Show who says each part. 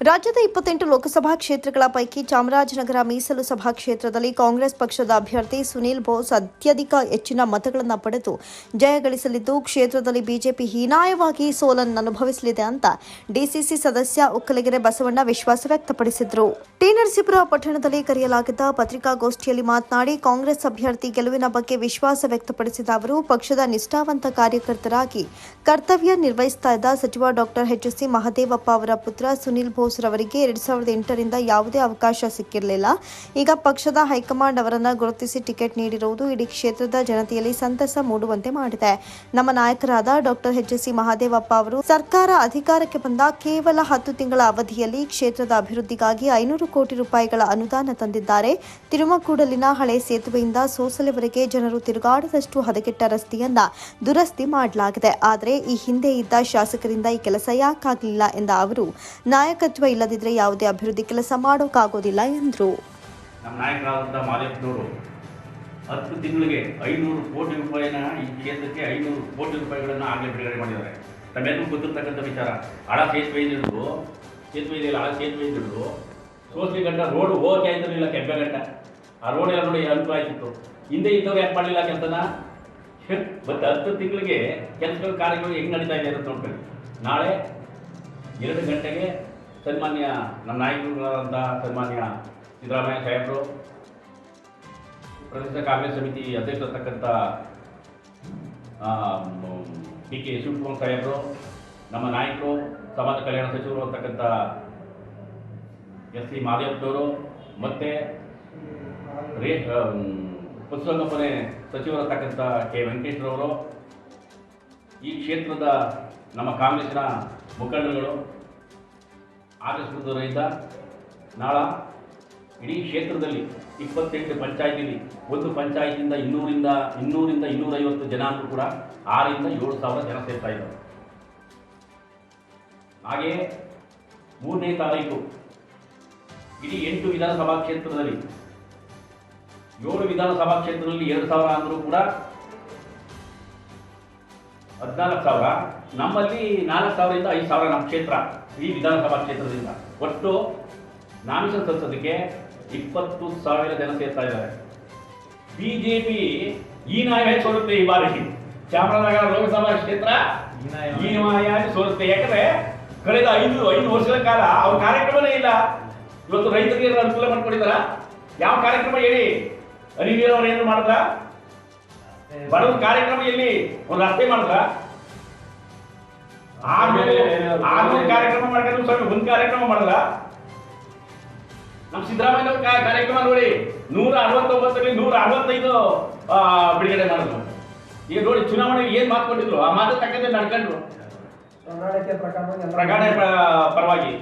Speaker 1: ರಾಜ್ಯದ ಇಪ್ಪತ್ತೆಂಟು ಲೋಕಸಭಾ ಕ್ಷೇತ್ರಗಳ ಪೈಕಿ ಚಾಮರಾಜನಗರ ಮೀಸಲು ಸಭಾ ಕ್ಷೇತ್ರದಲ್ಲಿ ಕಾಂಗ್ರೆಸ್ ಪಕ್ಷದ ಅಭ್ಯರ್ಥಿ ಸುನೀಲ್ ಬೋಸ್ ಅತ್ಯಧಿಕ ಹೆಚ್ಚಿನ ಮತಗಳನ್ನು ಪಡೆದು ಜಯಗಳಿಸಲಿದ್ದು ಕ್ಷೇತ್ರದಲ್ಲಿ ಬಿಜೆಪಿ ಹೀನಾಯವಾಗಿ ಸೋಲನ್ನು ಅನುಭವಿಸಲಿದೆ ಅಂತ ಡಿಸಿಸಿ ಸದಸ್ಯ ಉಕ್ಕಲಗೆರೆ ಬಸವಣ್ಣ ವಿಶ್ವಾಸ ವ್ಯಕ್ತಪಡಿಸಿದರು. ಟಿ ನರಸೀಪುರ ಪಟ್ಟಣದಲ್ಲಿ ಕರೆಯಲಾಗಿದ್ದ ಪತ್ರಿಕಾಗೋಷ್ಠಿಯಲ್ಲಿ ಮಾತನಾಡಿ, ಕಾಂಗ್ರೆಸ್ ಅಭ್ಯರ್ಥಿ ಗೆಲುವಿನ ಬಗ್ಗೆ ವಿಶ್ವಾಸ ವ್ಯಕ್ತಪಡಿಸಿದ ಅವರು, ಪಕ್ಷದ ನಿಷ್ಠಾವಂತ ಕಾರ್ಯಕರ್ತರಾಗಿ ಕರ್ತವ್ಯ ನಿರ್ವಹಿಸುತ್ತಿದ್ದ ಸಚಿವ ಡಾಕ್ಟರ್ ಎಚ್ ಸಿ ಮಹದೇವಪ್ಪ ಅವರ ಪುತ್ರ ಸುನೀಲ್ ಬೋಸ್ ರವರಿಗೆ ಎರಡ್ ಸಾವಿರದ ಎಂಟರಿಂದ ಯಾವುದೇ ಅವಕಾಶ ಸಿಕ್ಕಿರಲಿಲ್ಲ. ಈಗ ಪಕ್ಷದ ಹೈಕಮಾಂಡ್ ಅವರನ್ನ ಗುರುತಿಸಿ ಟಿಕೆಟ್ ನೀಡಿರುವುದು ಇಡೀ ಕ್ಷೇತ್ರದ ಜನತೆಯಲ್ಲಿ ಸಂತಸ ಮೂಡುವಂತೆ ಮಾಡಿದೆ. ನಮ್ಮ ನಾಯಕರಾದ ಡಾಕ್ಟರ್ ಎಚ್ ಸಿ ಮಹಾದೇವಪ್ಪ ಅವರು, ಸರ್ಕಾರ ಅಧಿಕಾರಕ್ಕೆ ಬಂದ ಕೇವಲ ಹತ್ತು ತಿಂಗಳ ಅವಧಿಯಲ್ಲಿ ಕ್ಷೇತ್ರದ ಅಭಿವೃದ್ಧಿಗಾಗಿ ಐನೂರು ಕೋಟಿ ರೂಪಾಯಿಗಳ ಅನುದಾನ ತಂದಿದ್ದಾರೆ. ತಿರುಮಕೂಡಲಿನ ಹಳೆ ಸೇತುವೆಯಿಂದ ಸೋಸಲೆವರೆಗೆ ಜನರು ತಿರುಗಾಡದಷ್ಟು ಹದಗೆಟ್ಟ ರಸ್ತೆಯನ್ನ ದುರಸ್ತಿ ಮಾಡಲಾಗಿದೆ. ಆದರೆ ಈ ಹಿಂದೆ ಇದ್ದ ಶಾಸಕರಿಂದ ಈ ಕೆಲಸ ಯಾಕಾಗಲಿಲ್ಲ ಎಂದ ಅವರು, ನಾಯಕತ್ವ ಇಲ್ಲದಿದ್ರೆ ಯಾವುದೇ ಅಭಿವೃದ್ಧಿ ಕೆಲಸ ಮಾಡೋಕ್ಕಾಗೋದಿಲ್ಲ ಎಂದರು.
Speaker 2: ನಮ್ಮ ನಾಯಕರಾದಂಥ ಮಾದೇಪ್ಪನವರು ಹತ್ತು ತಿಂಗಳಿಗೆ ಐನೂರು ಕೋಟಿ ರೂಪಾಯಿನ ಈ ಕೇಂದ್ರಕ್ಕೆ ಐನೂರು ಕೋಟಿ ರೂಪಾಯಿಗಳನ್ನು ಆಗಲೇ ಬಿಡುಗಡೆ ಮಾಡಿದ್ದಾರೆ. ತಮ್ಮೆಲ್ಲರೂ ಗೊತ್ತಿರ್ತಕ್ಕಂಥ ವಿಚಾರ. ಹಳ ಸೇತುವೆ ಹಿಡಿದು ಸೇತುವೆ ಇದೆಯಲ್ಲ ಹಳ ಸೇತುವೆ ಹಿಡಿದು ಸೋಸ್ಲಿ ಗಂಟ ರೋಡ್ ಹೋಗಕ್ಕೆ ಆಯ್ತಿರಲಿಲ್ಲ ಕೆಬ್ಬೆಗಂಟ ಆ ರೋಡ್ ಎಲ್ಲ ನೋಡಿ ಅನುಕೂಲ ಆಯ್ತಿತ್ತು. ಹಿಂದೆ ಇದ್ದವ್ರು ಯಾಕೆ ಮಾಡಲಿಲ್ಲ ಕೆಲಸನ? ಮತ್ತೆ ಹತ್ತು ತಿಂಗಳಿಗೆ ಕೆಲಸಗಳು ಕಾರ್ಯಗಳು ಹೆಂಗೆ ನಡೀತಾ ಇದೆ ಅಂತ ನೋಡ್ಕೊಳ್ಳಿ. ನಾಳೆ ಎರಡು ಗಂಟೆಗೆ ಸನ್ಮಾನ್ಯ ನಮ್ಮ ನಾಯಕರುಗಳಾದಂಥ ಸನ್ಮಾನ್ಯ ಸಿದ್ದರಾಮಯ್ಯ ಸಾಹೇಬರು ಪ್ರದೇಶ ಕಾಂಗ್ರೆಸ್ ಸಮಿತಿ ಅಧ್ಯಕ್ಷರತಕ್ಕಂಥ ಡಿ ಕೆ ಶಿವಕುಮಾರ್ ಸಾಹೇಬರು, ನಮ್ಮ ನಾಯಕರು, ಸಮಾಜ ಕಲ್ಯಾಣ ಸಚಿವರು ಅಂತಕ್ಕಂಥ ಎಸ್ ಸಿ ಮಾದೇವಪ್ಪನವರು ಮತ್ತು ರೇ ಪಶುಸಂಗೋಪನೆ ಸಚಿವರತಕ್ಕಂಥ ಕೆ ವೆಂಕಟೇಶ್ವರವರು, ಈ ಕ್ಷೇತ್ರದ ನಮ್ಮ ಕಾಂಗ್ರೆಸ್ನ ಮುಖಂಡರುಗಳು ಆಗಮಿಸಿದ್ದರಿಂದ ನಾಳ ಇಡೀ ಕ್ಷೇತ್ರದಲ್ಲಿ ಇಪ್ಪತ್ತೆಂಟು ಪಂಚಾಯತಿಲಿ, ಒಂದು ಪಂಚಾಯತಿಯಿಂದ ಇನ್ನೂರಿಂದ ಇನ್ನೂರಿಂದ ಇನ್ನೂರೈವತ್ತು ಜನ ಅಂದರೂ ಕೂಡ ಆರರಿಂದ ಏಳು ಸಾವಿರ ಜನ ಸೇರ್ತಾ ಇದ್ದಾರೆ. ಹಾಗೆಯೇ ಮೂರನೇ ತಾರೀಕು ಇಡೀ ಎಂಟು ವಿಧಾನಸಭಾ ಕ್ಷೇತ್ರದಲ್ಲಿ, ಏಳು ವಿಧಾನಸಭಾ ಕ್ಷೇತ್ರದಲ್ಲಿ ಎರಡು ಸಾವಿರ ಅಂದರೂ ಕೂಡ ಹದಿನಾಲ್ಕು ಸಾವಿರ. ನಮ್ಮಲ್ಲಿ ನಾಲ್ಕು ಸಾವಿರದಿಂದ ಐದು ಸಾವಿರ ನಮ್ಮ ಕ್ಷೇತ್ರ ಈ ವಿಧಾನಸಭಾ ಕ್ಷೇತ್ರದಿಂದ. ಒಟ್ಟು ನಾಮಿಷನ್ ಸಂಸದಕ್ಕೆ ಇಪ್ಪತ್ತು ಸಾವಿರ ಜನ ಸೇರ್ತಾ ಇದ್ದಾರೆ. ಬಿಜೆಪಿ ಈ ನಾಯ ಸೋರುತ್ತೆ ಈ ಬಾರಿ. ಚಾಮರಾಜನಗರ ಲೋಕಸಭಾ ಕ್ಷೇತ್ರ ಈ ನಾಯಿ ಸೋರುತ್ತೆ ಯಾಕಂದ್ರೆ ಕಳೆದ ಐದು ಐದು ವರ್ಷಗಳ ಕಾಲ ಅವ್ರ ಕಾರ್ಯಕ್ರಮನೇ ಇಲ್ಲ. ಇವತ್ತು ರೈತರಿಗೆ ಅನುಕೂಲ ಮಾಡ್ಕೊಂಡಿದ್ದಾರ? ಯಾವ ಕಾರ್ಯಕ್ರಮ ಹೇಳಿ? ಹರಿವೀರ್ ಅವ್ರು ಏನು ಮಾಡಿದ್ರ ಬಡವ್ರ ಕಾರ್ಯಕ್ರಮ ಎಲ್ಲಿ? ಒಂದು ರಸ್ತೆ ಮಾಡಿದ್ರ? ಆಮೇಲೆ ಕಾರ್ಯಕ್ರಮ ಮಾಡ್ಕೊಂಡು ಸ್ವಾಮಿ ಒಂದು ಕಾರ್ಯಕ್ರಮ ಮಾಡಿದ್ರ? ನಮ್ ಸಿದ್ದರಾಮಯ್ಯ ಕಾರ್ಯಕ್ರಮ ನೋಡಿ ನೂರ ಅರವತ್ತೊಂಬತ್ತರಲ್ಲಿ ನೂರ ಅರವತ್ತೈದು ಬಿಡುಗಡೆ ಮಾಡಿದ್ರು. ಈಗ ನೋಡಿ ಚುನಾವಣೆಗೆ ಏನ್ ಮಾತು ಕೊಟ್ಟಿದ್ರು? ಆ ಮಾತು ತಕ್ಕಂತೆ ನಡ್ಕೊಂಡ್ರು. ಪ್ರಕರಣ ಪರವಾಗಿ.